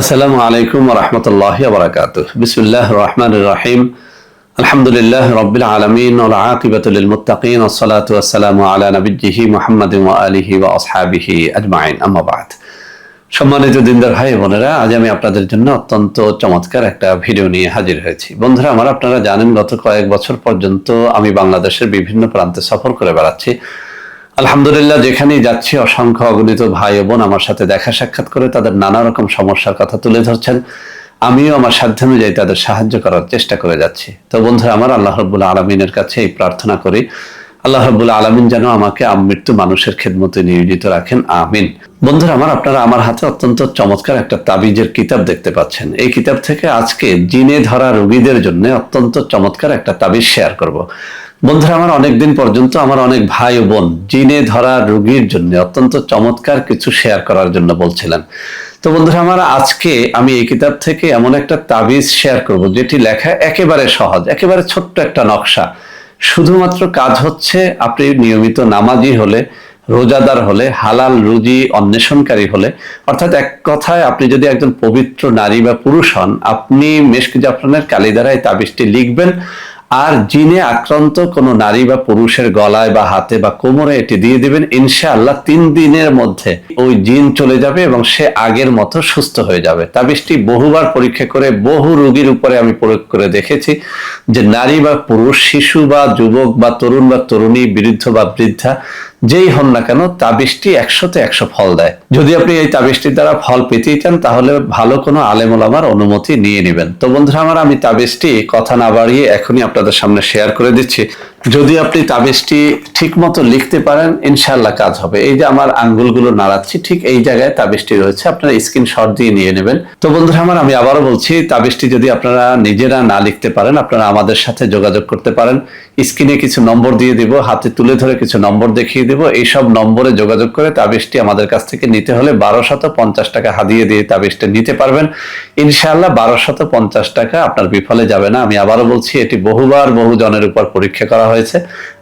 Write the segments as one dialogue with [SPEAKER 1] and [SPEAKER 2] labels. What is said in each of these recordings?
[SPEAKER 1] আসসালামু আলাইকুম রহমতুল্লাহ বারাকাত বিসমুল্লাহ রহমান রাহিম। আলহামদুলিল্লাহ রবিল আলমিন আকিবাতুল মুতাকিন ওসালাম আলা নবীজিহি মোহাম্মদ আলিহি ওয়া আসহাবিহি আজমাইন। আম্মাবাদ সম্মানিত দিনদার ভাই বোনেরা, আজ আমি আপনাদের জন্য অত্যন্ত চমৎকার একটা ভিডিও নিয়ে হাজির হয়েছি। বন্ধুরা, আমার আপনারা জানেন, গত কয়েক বছর পর্যন্ত আমি বাংলাদেশের বিভিন্ন প্রান্তে সফর করে বেড়াচ্ছি। আলহামদুলিল্লাহ, যেখানেই যাচ্ছি, অসংখ্য অগণিত ভাই বোন আমার সাথে দেখা সাক্ষাৎ করে তাদের নানা রকম সমস্যার কথা তুলে ধরছেন। আমিও আমার সাধ্যানুযায়ী তাদের সাহায্য করার চেষ্টা করে যাচ্ছি। তো বন্ধুরা, আমার আল্লাহ রব্বুল আলমিনের কাছে এই প্রার্থনা করি, আল্লাহ রব্বুল আলমিন যেন আমাকে মৃত্যু মানুষের খেদমতে নিয়োজিত রাখেন, আমিন। বন্ধুরা, আমার আপনারা আমার হাতে অত্যন্ত চমৎকার একটা তাবিজের কিতাব দেখতে পাচ্ছেন। এই কিতাব থেকে আজকে জিনে ধরা রোগীদের জন্য অত্যন্ত চমৎকার একটা তাবিজ শেয়ার করব। বন্ধুরা, আমার অনেকদিন পর্যন্ত আমার অনেক ভাই ও বোন জিনে ধরা রোগীর জন্য অত্যন্ত চমৎকার কিছু শেয়ার করার জন্য বলছিলেন। তো বন্ধুরা, আমার আজকে আমি এই কিতাব থেকে এমন একটা তাবিজ শেয়ার করব, যেটি লেখা একেবারে সহজ, একেবারে ছোট্ট একটা নকশা। শুধুমাত্র কাজ হচ্ছে আপনি নিয়মিত নামাজি হলে, রোজাদার হলে, হালাল রুজি অন্বেষণকারী হলে, অর্থাৎ এক কথায় আপনি যদি একজন পবিত্র নারী বা পুরুষ হন, আপনি মেশক জাফরানের কালি দ্বারা এই তাবিজটি লিখবেন আর জিনে আক্রান্ত কোনো নারী বা পুরুষের গলায় বা হাতে বা কোমরে এটি দিয়ে দিবেন, ইনশাআল্লাহ তিন দিনের মধ্যে ওই জিন চলে যাবে এবং সে আগের মতো সুস্থ হয়ে যাবে। তাবিজটি বহুবার পরীক্ষা করে বহু রোগীর উপরে আমি প্রয়োগ করে দেখেছি যে নারী বা পুরুষ, শিশু বা যুবক বা তরুণ বা তরুণী, বৃদ্ধ বা বৃদ্ধা যেই হন না কেন, তাবিজটি একশোতে একশো ফল দেয়। যদি আপনি এই তাবিজটির দ্বারা ফল পেতেই চান, তাহলে ভালো কোনো আলেমুলামার অনুমতি নিয়ে নেবেন। তো বন্ধুরা আমার, আমি তাবিজটি কথা না বাড়িয়ে এখনই আপনাদের সামনে শেয়ার করে দিচ্ছি। যদি আপনি তাবিজটি ঠিক মতো লিখতে পারেন ইনশাল্লাহ কাজ হবে। এই যে আমার আঙ্গুলগুলো নাড়াচ্ছি, ঠিক এই জায়গায় তাবিজটি রয়েছে, আপনারা স্ক্রিন শট দিয়ে নিয়ে নেবেন। তো বন্ধুরা আমার, আমি আবারও বলছি, তাবিজটি যদি আপনারা নিজেরা না লিখতে পারেন, আপনারা আমাদের সাথে যোগাযোগ করতে পারেন। স্ক্রিনে কিছু নম্বর দিয়ে দিব, হাতে তুলে ধরে কিছু নম্বর দেখিয়ে দিব। এইসব নম্বরে যোগাযোগ করে তাবিজটি আমাদের কাছ থেকে নিতে হলে বারোশত পঞ্চাশ টাকা হাদিয়ে দিয়ে তাবিজটি নিতে পারবেন। ইনশাআল্লাহ বারোশত পঞ্চাশ টাকা আপনার বিফলে যাবে না। আমি আবারও বলছি, এটি বহুবার বহু জনের উপর পরীক্ষা করা হয়েছে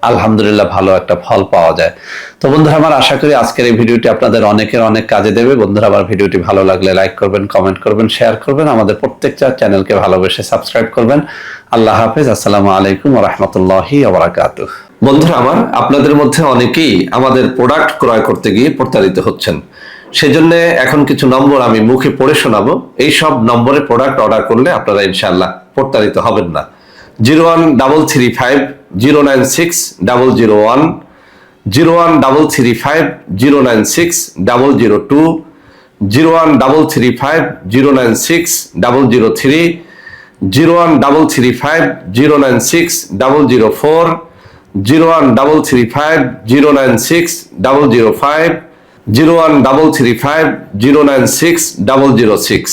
[SPEAKER 1] আলহামদুলিল্লাহ ভালো একটা ফল পাওয়া যায়। তো বন্ধুরা, আমার আশা করি আজকের এই ভিডিওটি আপনাদের অনেকের অনেক কাজে দেবে। বন্ধুরা, আমার ভিডিওটি ভালো লাগলে লাইক করবেন কমেন্ট করবেন শেয়ার করবেন। আমাদের প্রত্যেকটা চ্যানেলকে ভালোবেসে সাবস্ক্রাইব করবেন। আল্লাহ হাফেজ, আসসালামু আলাইকুম রহমতুল্লাহি আবরাকাত বন্ধুরা, আমার আপনাদের মধ্যে অনেকেই আমাদের প্রোডাক্ট ক্রয় করতে গিয়ে প্রতারিত হচ্ছেন। সেজন্য এখন কিছু নম্বর আমি মুখে পড়ে শোনাবো। এই সব নম্বরে প্রোডাক্ট অর্ডার করলে আপনারা ইনশাআল্লাহ প্রতারিত হবেন না। Zero one double three five zero nine six double zero one zero one double three five zero nine six double zero two zero one double three five zero nine six double zero three zero one double three five zero nine six double zero four zero one double three five zero nine six double zero five zero one double three five zero nine six double zero six